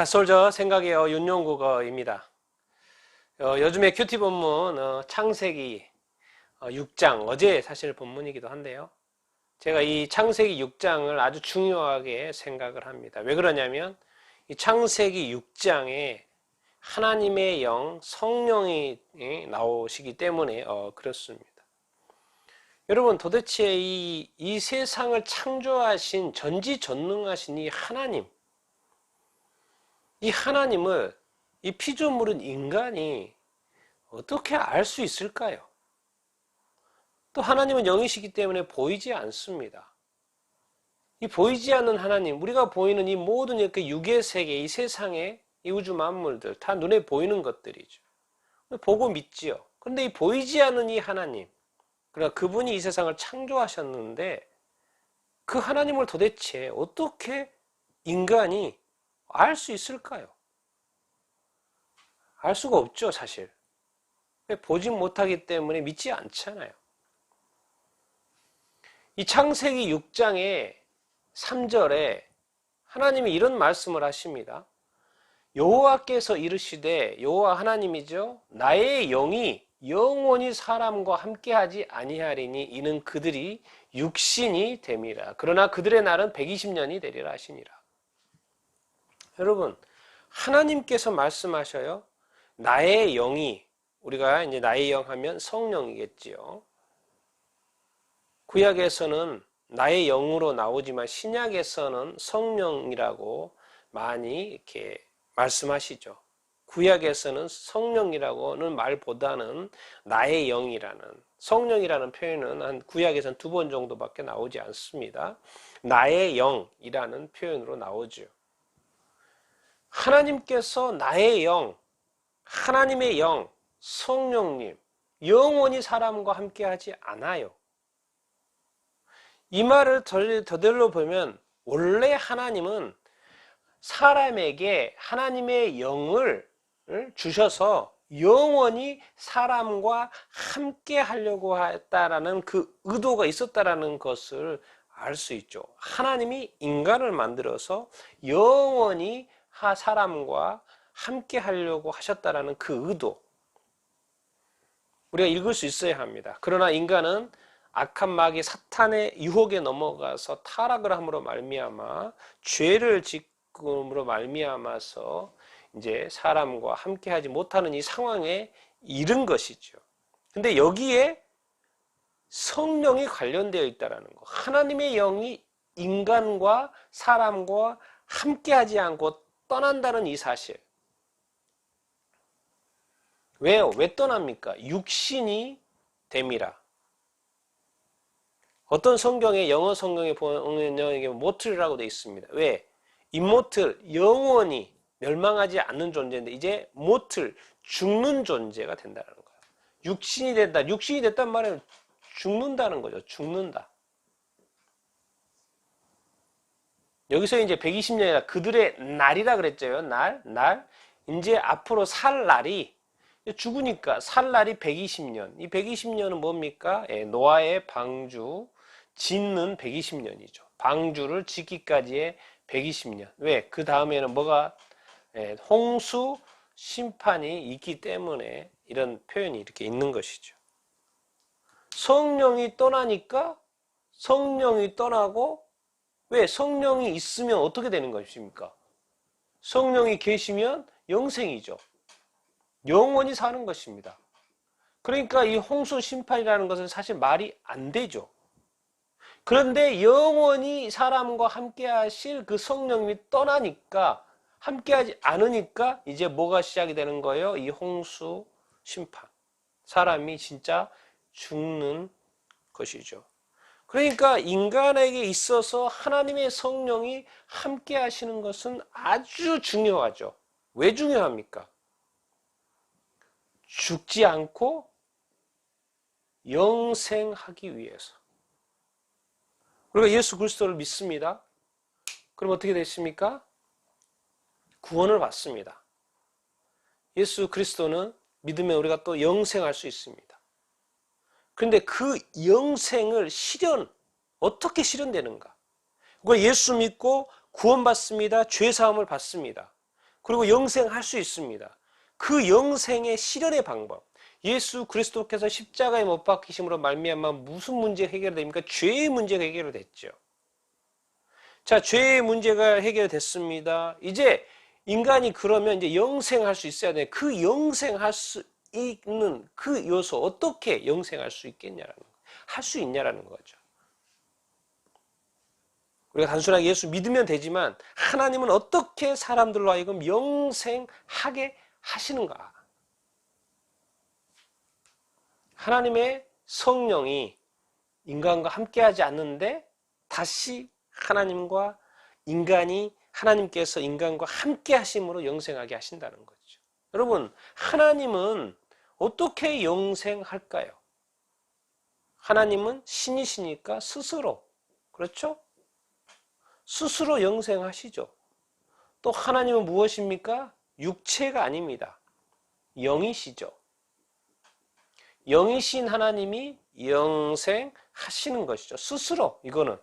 갓솔저 생각해요 윤용국어입니다. 어, 요즘에 큐티 본문 어, 창세기 어, 6장 어제 사실 본문이기도 한데요. 제가 이 창세기 6장을 아주 중요하게 생각을 합니다. 왜 그러냐면 이 창세기 6장에 하나님의 영 성령이 나오시기 때문에 어, 그렇습니다. 여러분 도대체 이, 이 세상을 창조하신 전지전능하신 이 하나님 이 하나님을 이 피조물은 인간이 어떻게 알 수 있을까요? 또 하나님은 영이시기 때문에 보이지 않습니다. 이 보이지 않는 하나님, 우리가 보이는 이 모든 이렇게 육의 세계, 이 세상의 이 우주 만물들 다 눈에 보이는 것들이죠. 보고 믿지요. 그런데 이 보이지 않는 이 하나님, 그러나 그분이 이 세상을 창조하셨는데 그 하나님을 도대체 어떻게 인간이 알 수 있을까요? 알 수가 없죠, 사실. 보지 못하기 때문에 믿지 않잖아요. 이 창세기 6장의 3절에 하나님이 이런 말씀을 하십니다. 여호와께서 이르시되 여호와 하나님이죠. 나의 영이 영원히 사람과 함께하지 아니하리니 이는 그들이 육신이 됨이라. 그러나 그들의 날은 120년이 되리라 하시니라. 여러분, 하나님께서 말씀하셔요. 나의 영이 우리가 이제 나의 영 하면 성령이겠지요. 구약에서는 나의 영으로 나오지만 신약에서는 성령이라고 많이 이렇게 말씀하시죠. 구약에서는 성령이라고는 말보다는 나의 영이라는 성령이라는 표현은 한 구약에서는 두 번 정도밖에 나오지 않습니다. 나의 영이라는 표현으로 나오죠. 하나님께서 나의 영, 하나님의 영, 성령님, 영원히 사람과 함께 하지 않아요. 이 말을 더들로 보면 원래 하나님은 사람에게 하나님의 영을 주셔서 영원히 사람과 함께 하려고 했다라는 그 의도가 있었다라는 것을 알 수 있죠. 하나님이 인간을 만들어서 영원히 사람과 함께 하려고 하셨다라는 그 의도. 우리가 읽을 수 있어야 합니다. 그러나 인간은 악한 마귀 사탄의 유혹에 넘어가서 타락을 함으로 말미암아 죄를 짓음으로 말미암아서 이제 사람과 함께하지 못하는 이 상황에 이른 것이죠. 근데 여기에 성령이 관련되어 있다라는 거. 하나님의 영이 인간과 사람과 함께하지 않고 떠난다는 이 사실. 왜요? 왜 떠납니까? 육신이 됨이라. 어떤 성경에 영어 성경에 보면 모틀이라고 되어 있습니다. 왜? 이모틀 영원히 멸망하지 않는 존재인데 이제 모틀 죽는 존재가 된다는 거예요. 육신이 된다. 육신이 됐단 말은 죽는다는 거죠. 죽는다. 여기서 이제 120년이라 그들의 날이라 그랬죠. 날, 날. 이제 앞으로 살 날이 죽으니까 살 날이 120년. 이 120년은 뭡니까? 예, 노아의 방주 짓는 120년이죠. 방주를 짓기까지의 120년. 왜? 그 다음에는 뭐가 예, 홍수 심판이 있기 때문에 이런 표현이 이렇게 있는 것이죠. 성령이 떠나니까 성령이 떠나고 왜 성령이 있으면 어떻게 되는 것입니까? 성령이 계시면 영생이죠. 영원히 사는 것입니다. 그러니까 이 홍수 심판이라는 것은 사실 말이 안 되죠. 그런데 영원히 사람과 함께 하실 그 성령이 떠나니까 함께 하지 않으니까 이제 뭐가 시작이 되는 거예요? 이 홍수 심판. 사람이 진짜 죽는 것이죠. 그러니까 인간에게 있어서 하나님의 성령이 함께 하시는 것은 아주 중요하죠. 왜 중요합니까? 죽지 않고 영생하기 위해서. 우리가 예수 그리스도를 믿습니다. 그럼 어떻게 됐습니까? 구원을 받습니다. 예수 그리스도는 믿으면 우리가 또 영생할 수 있습니다. 그런데 그 영생을 실현, 어떻게 실현되는가? 그걸 예수 믿고 구원받습니다. 죄 사함을 받습니다. 그리고 영생할 수 있습니다. 그 영생의 실현의 방법. 예수 그리스도께서 십자가에 못 박히심으로 말미암아 무슨 문제 해결됩니까? 죄의 문제가 해결됐죠. 자, 죄의 문제가 해결됐습니다. 이제 인간이 그러면 이제 영생할 수 있어야 돼. 그 영생할 수 있는 그 요소 어떻게 영생할 수 있겠냐라는 거. 할수 있냐라는 거죠. 우리가 단순하게 예수 믿으면 되지만 하나님은 어떻게 사람들로 하여금 영생하게 하시는가? 하나님의 성령이 인간과 함께하지 않는데 다시 하나님과 인간이 하나님께서 인간과 함께 하심으로 영생하게 하신다는 거죠. 여러분, 하나님은 어떻게 영생할까요? 하나님은 신이시니까 스스로, 그렇죠? 스스로 영생하시죠. 또 하나님은 무엇입니까? 육체가 아닙니다. 영이시죠. 영이신 하나님이 영생하시는 것이죠. 스스로 이거는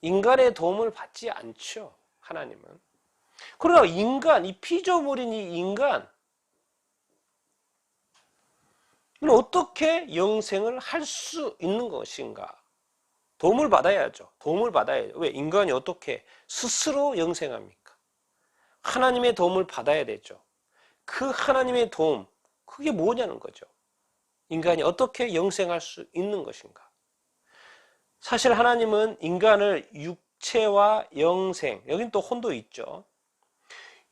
인간의 도움을 받지 않죠. 하나님은. 그러나 인간, 이 피조물인 이 인간, 어떻게 영생을 할 수 있는 것인가? 도움을 받아야죠. 도움을 받아야죠. 왜? 인간이 어떻게 스스로 영생합니까? 하나님의 도움을 받아야 되죠. 그 하나님의 도움, 그게 뭐냐는 거죠. 인간이 어떻게 영생할 수 있는 것인가? 사실 하나님은 인간을 육체와 영생, 여긴 또 혼도 있죠.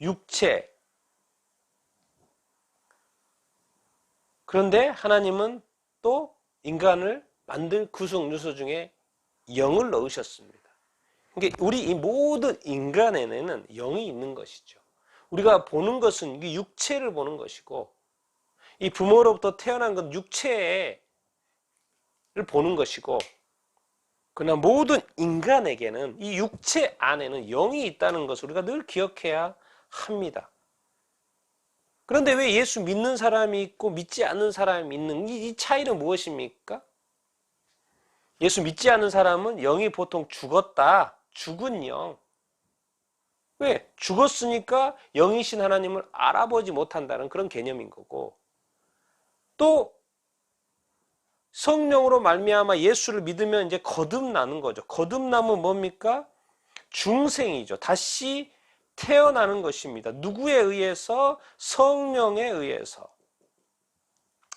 육체. 그런데 하나님은 또 인간을 만들 구성 요소 중에 영을 넣으셨습니다. 그러니까 우리 이 모든 인간에는 영이 있는 것이죠. 우리가 보는 것은 육체를 보는 것이고 이 부모로부터 태어난 건 육체를 보는 것이고 그러나 모든 인간에게는 이 육체 안에는 영이 있다는 것을 우리가 늘 기억해야 합니다. 그런데 왜 예수 믿는 사람이 있고 믿지 않는 사람이 있는 이 차이는 무엇입니까? 예수 믿지 않는 사람은 영이 보통 죽었다. 죽은 영. 왜? 죽었으니까 영이신 하나님을 알아보지 못한다는 그런 개념인 거고 또 성령으로 말미암아 예수를 믿으면 이제 거듭나는 거죠. 거듭남은 뭡니까? 중생이죠. 다시 태어나는 것입니다. 누구에 의해서? 성령에 의해서.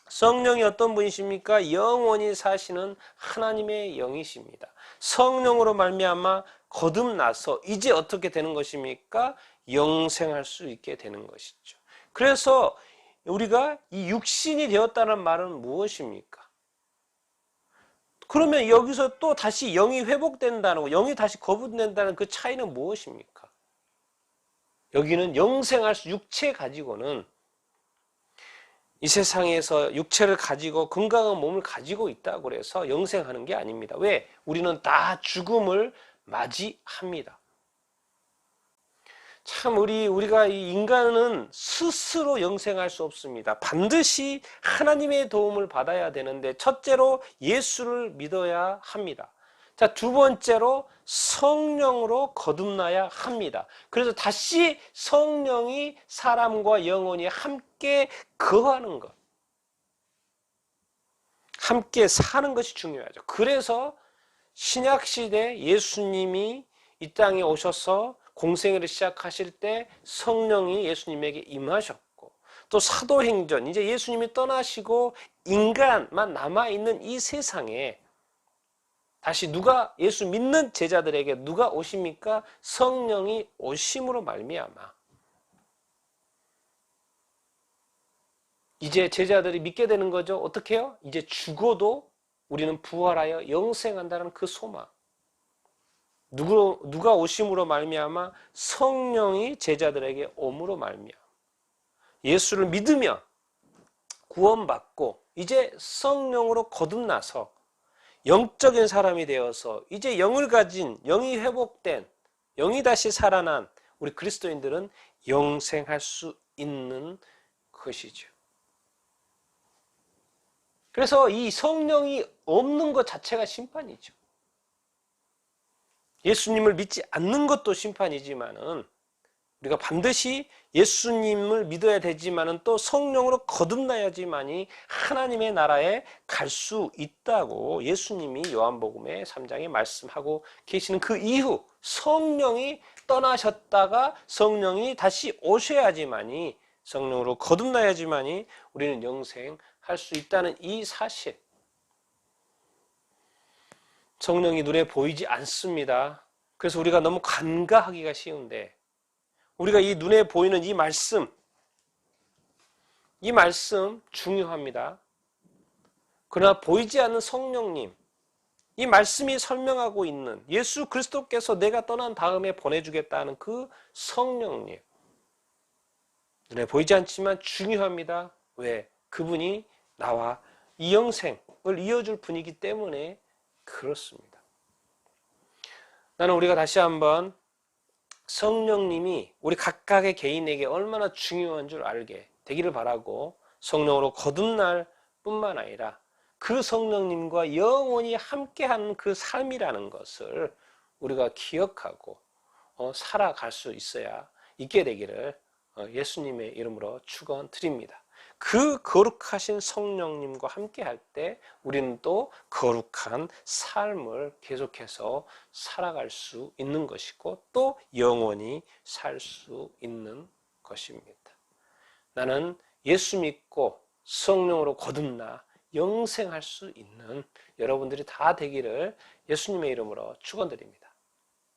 성령이 어떤 분이십니까? 영원히 사시는 하나님의 영이십니다. 성령으로 말미암아 거듭나서 이제 어떻게 되는 것입니까? 영생할 수 있게 되는 것이죠. 그래서 우리가 이 육신이 되었다는 말은 무엇입니까? 그러면 여기서 또 다시 영이 회복된다는 거, 영이 다시 거듭된다는 그 차이는 무엇입니까? 여기는 영생할 수, 육체 가지고는 이 세상에서 육체를 가지고 건강한 몸을 가지고 있다고 그래서 영생하는 게 아닙니다. 왜? 우리는 다 죽음을 맞이합니다. 참 우리 우리가 이 인간은 스스로 영생할 수 없습니다. 반드시 하나님의 도움을 받아야 되는데 첫째로 예수를 믿어야 합니다. 자, 두 번째로 성령으로 거듭나야 합니다. 그래서 다시 성령이 사람과 영혼이 함께 거하는 것. 함께 사는 것이 중요하죠. 그래서 신약시대 예수님이 이 땅에 오셔서 공생애를 시작하실 때 성령이 예수님에게 임하셨고 또 사도행전 이제 예수님이 떠나시고 인간만 남아 있는 이 세상에 다시 누가 예수 믿는 제자들에게 누가 오십니까? 성령이 오심으로 말미암아 이제 제자들이 믿게 되는 거죠. 어떻게 해요? 이제 죽어도 우리는 부활하여 영생한다는 그 소망. 누구, 누가 오심으로 말미암아 성령이 제자들에게 옴으로 말미암아 예수를 믿으며 구원받고 이제 성령으로 거듭나서 영적인 사람이 되어서 이제 영을 가진 영이 회복된 영이 다시 살아난 우리 그리스도인들은 영생할 수 있는 것이죠. 그래서 이 성령이 없는 것 자체가 심판이죠. 예수님을 믿지 않는 것도 심판이지만은 우리가 반드시 예수님을 믿어야 되지만은 또 성령으로 거듭나야지만이 하나님의 나라에 갈 수 있다고 예수님이 요한복음의 3장에 말씀하고 계시는 그 이후 성령이 떠나셨다가 성령이 다시 오셔야지만이 성령으로 거듭나야지만이 우리는 영생 할 수 있다는 이 사실. 성령이 눈에 보이지 않습니다. 그래서 우리가 너무 간과하기가 쉬운데 우리가 이 눈에 보이는 이 말씀, 이 말씀 중요합니다. 그러나 보이지 않는 성령님, 이 말씀이 설명하고 있는 예수 그리스도께서 내가 떠난 다음에 보내주겠다는 그 성령님. 눈에 보이지 않지만 중요합니다. 왜? 그분이 나와 이 영생을 이어줄 분이기 때문에 그렇습니다. 나는 우리가 다시 한번 성령님이 우리 각각의 개인에게 얼마나 중요한 줄 알게 되기를 바라고 성령으로 거듭날 뿐만 아니라 그 성령님과 영원히 함께하는 그 삶이라는 것을 우리가 기억하고 어, 살아갈 수 있어야 있게 되기를 어, 예수님의 이름으로 축원드립니다. 그 거룩하신 성령님과 함께 할 때 우리는 또 거룩한 삶을 계속해서 살아갈 수 있는 것이고 또 영원히 살 수 있는 것입니다. 나는 예수 믿고 성령으로 거듭나 영생할 수 있는 여러분들이 다 되기를 예수님의 이름으로 축원드립니다.